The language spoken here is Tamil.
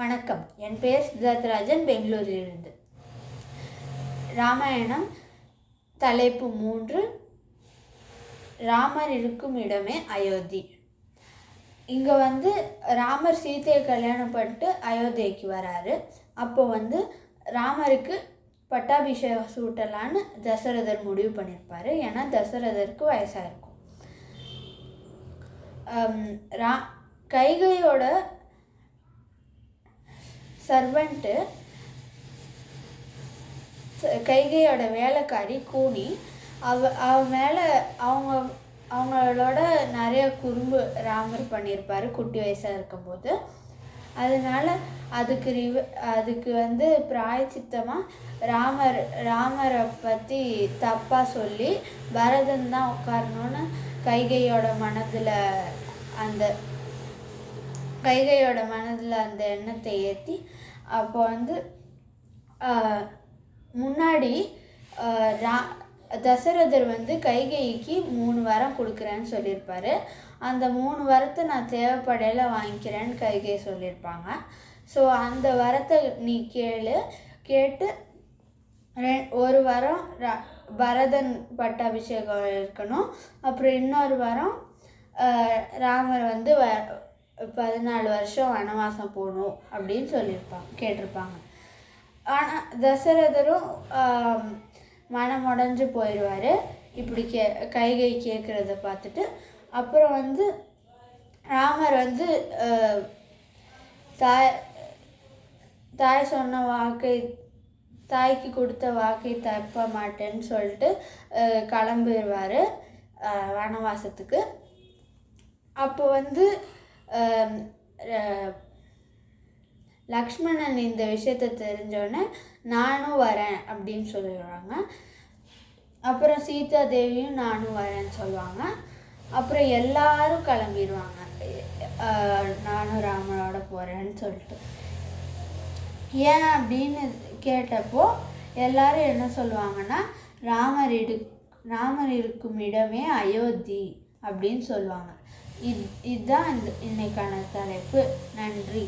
வணக்கம். என் பெயர் சித்தார்த்தராஜன் பெங்களூரிலிருந்து. ராமாயணம் தலைப்பு மூன்று. ராமர் இருக்கும் இடமே அயோத்தி. இங்கே வந்து ராமர் சீதையை கல்யாணம் பண்ணிட்டு அயோத்தியைக்கு வராரு. அப்போ வந்து ராமருக்கு பட்டாபிஷேகம் சூட்டலான்னு தசரதர் முடிவு பண்ணியிருப்பார் ஏன்னா தசரதருக்கு வயசாக இருக்கும். ரா கைகையோட சர்வெண்ட்டு கைகையோட வேலைக்காரி கூனி அவ அவ மேலே அவங்க அவங்களோட நிறைய குறும்பு ராமர் பண்ணியிருப்பார் குட்டி வயசாக இருக்கும்போது. அதனால அதுக்கு ரிவ அதுக்கு வந்து பிராயச்சித்தமாக ராமர் ராமரை பற்றி தப்பாக சொல்லி பரதன் தான் உட்காரணும்னு கைகையோட மனதில் அந்த கைகையோட மனதில் அந்த எண்ணத்தை ஏற்றி அப்போ வந்து முன்னாடி ரா தசரதர் வந்து கைகைக்கு மூணு வரம் கொடுக்குறேன்னு சொல்லியிருப்பாரு. அந்த மூணு வரத்தை நான் தேவைப்படையில் வாங்கிக்கிறேன்னு கைகை சொல்லியிருப்பாங்க. ஸோ அந்த வரத்தை நீ கேளு. கேட்டு ரெ- ஒரு வாரம் ர- பரதன் பட்டாபிஷேகம் இருக்கணும். அப்புறம் இன்னொரு வாரம் ராமர் வந்து வ பதினாலு வருஷம் வனவாசம் போகணும் அப்படின்னு சொல்லியிருப்பாங்க கேட்டிருப்பாங்க. ஆனால் தசரதரும் மனம் உடஞ்சு போயிடுவார் இப்படி கே கைகை கேட்குறத பார்த்துட்டு அப்புறம் வந்து ராமர் வந்து தாய் தாய் சொன்ன வாக்கை தாய்க்கு கொடுத்த வாக்கை தப்ப மாட்டேன்னு சொல்லிட்டு கிளம்பிடுவார் வனவாசத்துக்கு. அப்போ வந்து லக்ஷ்மணன் இந்த விஷயத்தை தெரிஞ்சோடனே நானும் வரேன் அப்படின்னு சொல்லிடுவாங்க அப்புறம் சீதா தேவியும் நானும் வரேன்னு சொல்லுவாங்க. அப்புறம் எல்லாரும் கிளம்பிடுவாங்க. நானும் ராமனோட போகிறேன்னு சொல்லிட்டு. ஏன் அப்படின்னு கேட்டப்போ எல்லாரும் என்ன சொல்லுவாங்கன்னா ராமர் இடு ராமர் இருக்கும் இடமே அயோத்தி அப்படின்னு சொல்லுவாங்க. இது இதுதான் இந்த இன்னைக்கான தலைப்பு. நன்றி.